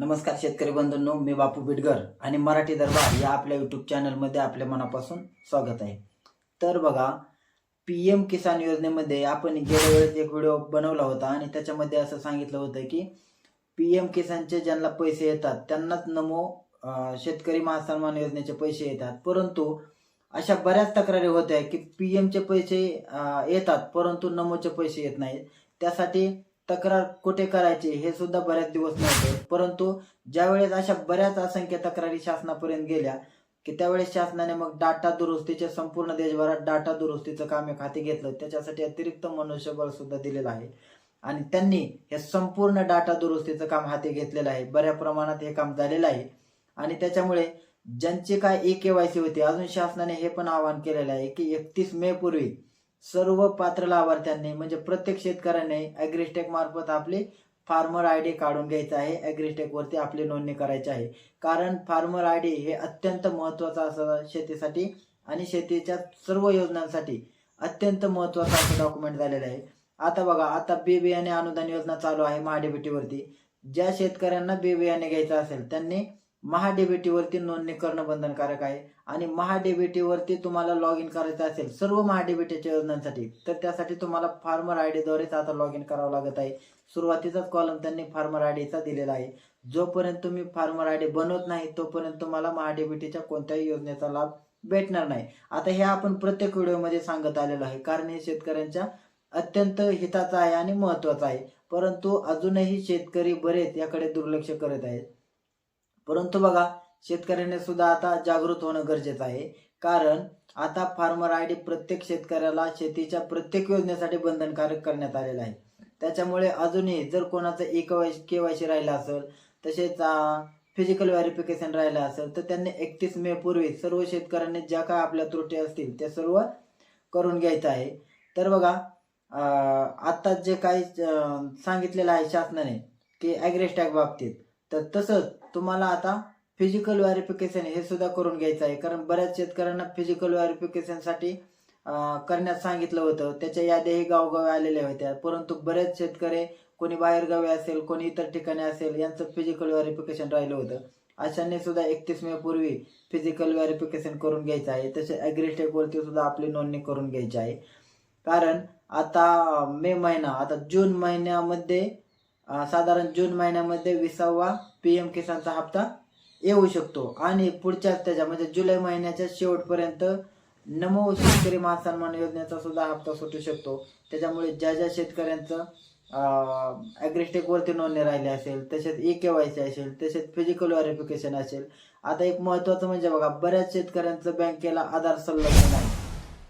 नमस्कार शेतकरी बंधूंनो मी बापू बिटगर आणि मराठी दरबार या आपल्या युट्यूब चॅनलमध्ये आपल्या मनापासून स्वागत आहे. तर बघा पी एम किसान योजनेमध्ये आपण गेल्या वेळेस एक व्हिडिओ बनवला होता आणि त्याच्यामध्ये असं सांगितलं होतं की पी एम किसानचे ज्यांना पैसे येतात त्यांनाच नमो शेतकरी महासन्मान योजनेचे पैसे येतात. परंतु अशा बऱ्याच तक्रारी होत्या की पी एमचे पैसे येतात परंतु नमोचे पैसे येत नाहीत. त्यासाठी तक्रार कुठे करायची हे सुद्धा बऱ्याच दिवस नव्हते. परंतु ज्यावेळेस अशा बऱ्याच असंख्य तक्रारी शासनापर्यंत गेल्या की त्यावेळेस शासनाने मग डाटा दुरुस्तीचे संपूर्ण देशभरात डाटा दुरुस्तीचं काम एक हाती घेतलं. त्याच्यासाठी अतिरिक्त मनुष्यबळ सुद्धा दिलेलं आहे. आणि त्यांनी हे संपूर्ण डाटा दुरुस्तीचं काम हाती घेतलेलं आहे. बऱ्या प्रमाणात हे काम झालेलं आहे. आणि त्याच्यामुळे ज्यांची काय ई के वाय सी होती अजून शासनाने हे पण आवाहन केलेलं आहे की एकतीस मे पूर्वी सर्व पात्र लाभार्थ्यांनी म्हणजे प्रत्येक शेतकऱ्याने अॅग्रिस्टेक मार्फत आपली फार्मर आय डी काढून घ्यायचं आहे. अॅग्रिस्टेक वरती आपली नोंदणी करायची आहे. कारण फार्मर आय डी हे अत्यंत महत्वाचं असं शेतीसाठी आणि शेतीच्या सर्व योजनांसाठी अत्यंत महत्वाचं असं डॉक्युमेंट झालेलं आहे. आता बघा आता बी बियाणे अनुदान योजना चालू आहे महाडीबीटीवरती. ज्या शेतकऱ्यांना बी बियाणे घ्यायचं असेल त्यांनी महाडीबीटीवरती नोंदणी करणं बंधनकारक आहे. आणि महाडेबिटीवरती तुम्हाला लॉग इन करायचं असेल सर्व महाडेबिटीच्या योजनांसाठी तर त्यासाठी तुम्हाला फार्मर आय डीद्वारेच आता लॉग इन करावं लागत आहे. सुरुवातीचाच कॉलम त्यांनी फार्मर आय डीचा दिलेला आहे. जोपर्यंत तुम्ही फार्मर आय डी बनवत नाही तोपर्यंत तुम्हाला महाडेबिटीच्या कोणत्याही योजनेचा लाभ भेटणार नाही. आता हे आपण प्रत्येक व्हिडिओमध्ये सांगत आलेलो आहे. कारण हे शेतकऱ्यांच्या अत्यंत हिताचं आहे आणि महत्वाचं आहे. परंतु अजूनही शेतकरी बरेच याकडे दुर्लक्ष करत आहेत. परंतु बघा शेतकऱ्याने सुद्धा आता जागृत होणं गरजेचं आहे. कारण आता फार्मर आय डी प्रत्येक शेतकऱ्याला शेतीच्या प्रत्येक योजनेसाठी बंधनकारक करण्यात आलेलं आहे. त्याच्यामुळे अजूनही जर कोणाचं ई के वाय सी राहिलं असेल तसेच फिजिकल व्हेरिफिकेशन राहिलं असेल तर त्यांनी एकतीस मे पूर्वी सर्व शेतकऱ्यांनी ज्या काय आपल्या त्रुटी असतील त्या सर्व करून घ्यायचं आहे. तर बघा आत्ताच जे काही सांगितलेलं आहे शासनाने की ॲग्रेस्टॅग बाबतीत तर तसंच तुम्हाला आता फिजिकल व्हॅरिफिकेशन हे सुद्धा करून घ्यायचं आहे. कारण बऱ्याच शेतकऱ्यांना फिजिकल व्हॅरिफिकेशनसाठी करण्यास सांगितलं होतं. त्याच्या याद्याही गावोगावी आलेल्या होत्या. परंतु बरेच शेतकरी कोणी बाहेरगावी असेल कोणी इतर ठिकाणी असेल यांचं फिजिकल व्हॅरिफिकेशन राहिलं होतं. अशांनी सुद्धा एकतीस मे पूर्वी फिजिकल व्हॅरिफिकेशन करून घ्यायचं आहे. तसे ॲग्रिस्टेकवरती सुद्धा आपली नोंदणी करून घ्यायची आहे. कारण आता मे महिना आता जून महिन्यामध्ये साधारण जून महिन्यामध्ये विसावा पी एम किसानचा हप्ता येऊ शकतो. आणि पुढच्याच त्याच्या म्हणजे जुलै महिन्याच्या शेवटपर्यंत नमो शेतकरी महासन्मान योजनेचा सुद्धा हप्ता सुटू शकतो. त्याच्यामुळे ज्या ज्या शेतकऱ्यांचं ॲग्रिस्टेकवरती नोंदणी राहिली असेल तसेच ई के वाय सी असेल तसेच फिजिकल व्हेरिफिकेशन असेल आता एक महत्वाचं म्हणजे बघा बऱ्याच शेतकऱ्यांचं बँकेला आधार संलग्न नाही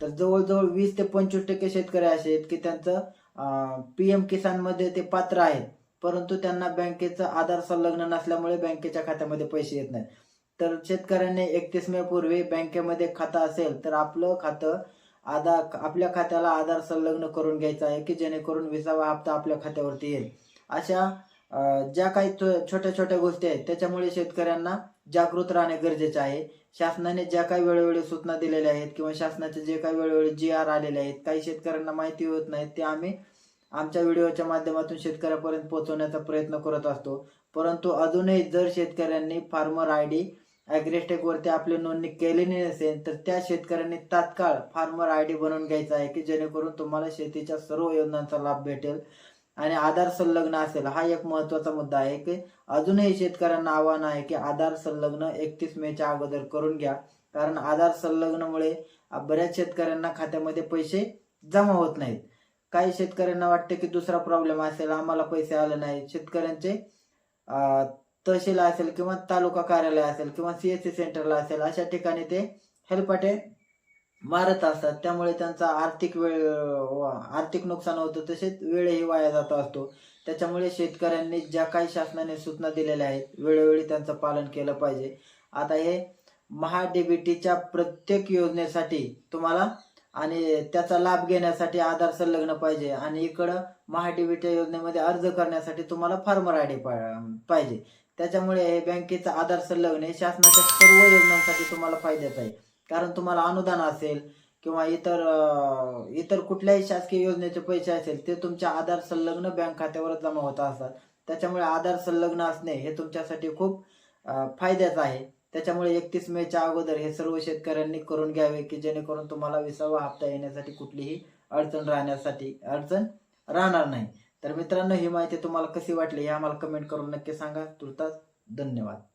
तर जवळजवळ वीस ते पंचवीस टक्के शेतकरी असे आहेत की त्यांचं पी एम किसानमध्ये ते पात्र आहेत. परंतु त्यांना बँकेचं आधार संलग्न नसल्यामुळे बँकेच्या खात्यामध्ये पैसे येत नाहीत. तर शेतकऱ्यांनी एकतीस मे पूर्वी बँकेमध्ये खातं असेल तर आपलं खातं आधार आपल्या खात्याला आधार संलग्न करून घ्यायचा आहे की जेणेकरून विसावा हप्ता आपल्या खात्यावरती येईल. अशा ज्या काही छो- छोट्या छोट्या गोष्टी आहेत त्याच्यामुळे शेतकऱ्यांना जागृत राहणे गरजेचे आहे. शासनाने ज्या काही वेळोवेळी सूचना दिलेल्या आहेत किंवा शासनाचे जे काही वेळोवेळी जी आर आलेले आहेत काही शेतकऱ्यांना माहिती होत नाहीत ते आम्ही आमच्या व्हिडिओच्या माध्यमातून शेतकऱ्यापर्यंत पोहोचवण्याचा प्रयत्न करत असतो. परंतु अजूनही जर शेतकऱ्यांनी फार्मर आय डी ॲग्रेस्टेक वरती आपली नोंदणी केलेली नसेल तर त्या शेतकऱ्यांनी तात्काळ फार्मर आय डी बनवून घ्यायचा आहे की जेणेकरून तुम्हाला शेतीच्या सर्व योजनांचा लाभ भेटेल आणि आधार संलग्न असेल. हा एक महत्त्वाचा मुद्दा आहे की अजूनही शेतकऱ्यांना आव्हान आहे की आधार संलग्न एकतीस मेच्या अगोदर करून घ्या. कारण आधार संलग्नमुळे बऱ्याच शेतकऱ्यांना खात्यामध्ये पैसे जमा होत नाहीत. काही शेतकऱ्यांना वाटते की दुसरा प्रॉब्लेम असेल आम्हाला पैसे आले नाही शेतकऱ्यांचे तहसील असेल किंवा तालुका कार्यालय असेल किंवा सी एस सी सेंटरला असेल अशा ठिकाणी ते हेलपाटे मारत असतात. त्यामुळे त्यांचा आर्थिक वेळ आर्थिक नुकसान होतं तसेच वेळही वाया जात असतो. त्याच्यामुळे शेतकऱ्यांनी ज्या काही शासनाने सूचना दिलेल्या आहेत वेळोवेळी त्यांचं पालन केलं पाहिजे. आता हे महाडीबीटीच्या प्रत्येक योजनेसाठी तुम्हाला आणि त्याचा लाभ घेण्यासाठी आधार संलग्न पाहिजे. आणि इकडं महाडीबीटी योजनेमध्ये अर्ज करण्यासाठी तुम्हाला फार्मर आय डी पाहिजे. त्याच्यामुळे हे बँकेचा आधार संलग्न हे शासनाच्या सर्व योजनांसाठी तुम्हाला फायद्याचं आहे. कारण तुम्हाला अनुदान असेल किंवा इतर इतर कुठल्याही शासकीय योजनेचे पैसे असेल ते तुमच्या आधार संलग्न बँक खात्यावर जमा होत असतात. त्याच्यामुळे आधार संलग्न असणे हे तुमच्यासाठी खूप फायद्याचं आहे. त्याच्यामुळे एकतीस मेच्या अगोदर हे सर्व शेतकऱ्यांनी करून घ्यावे की जेणेकरून तुम्हाला विसावा हप्ता येण्यासाठी कुठलीही अडचण राहण्यासाठी अडचण राहणार नाही. तर मित्रांनो ही माहिती तुम्हाला कशी वाटली हे आम्हाला कमेंट करून नक्की सांगा. तुर्तास धन्यवाद.